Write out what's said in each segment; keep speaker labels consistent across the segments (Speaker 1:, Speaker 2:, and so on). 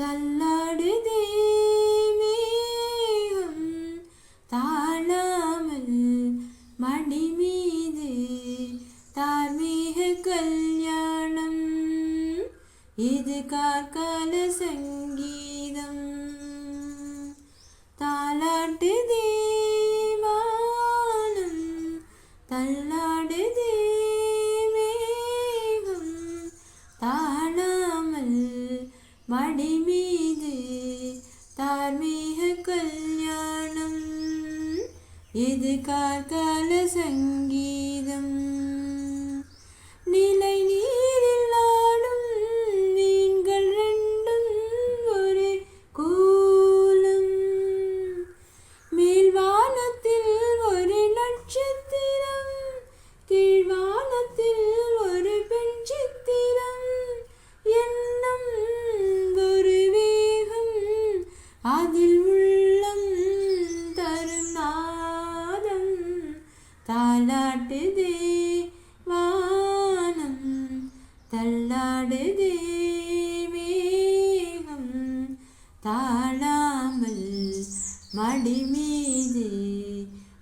Speaker 1: തല്ലാടുതേ മേഘം താളാമൽ മടിമീതേ താർമീഹ കല്യാണം. ഇത് மடி மீது தார்மீக கல்யாணம் இது கார்கால சங்கீதம். வானம் தள்ளாடுதே மேகம். தாழாமல் மடி மீது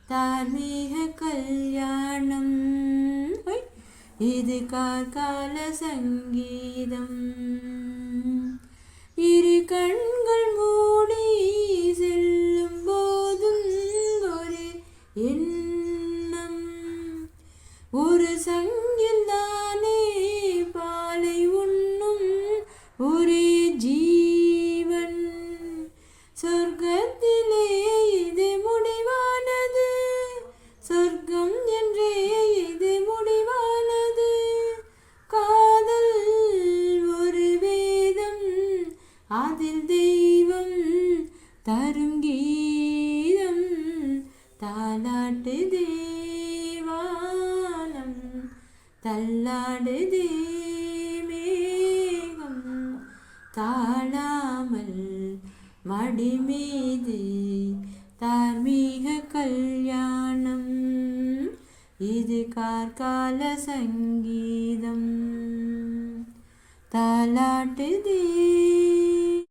Speaker 1: தார்மீக கல்யாணம். இது கார்கால சங்கீதம். இரு கண் ஒரு சங்கில் தானே பாலை உண்ணும் ஒரே ஜீவன். சொர்க்கத்திலே இது முடிவானது. சொர்க்கம் என்றே இது முடிவானது. காதல் ஒரு வேதம் அதில் தெய்வம் தரும் கீதம் தாலாட்டு தேவானம் தள்ளாடு மேகம் தாழாமல் மடிமீது தார்மீக கல்யாணம். இது கார்கால சங்கீதம். தாலாட்டு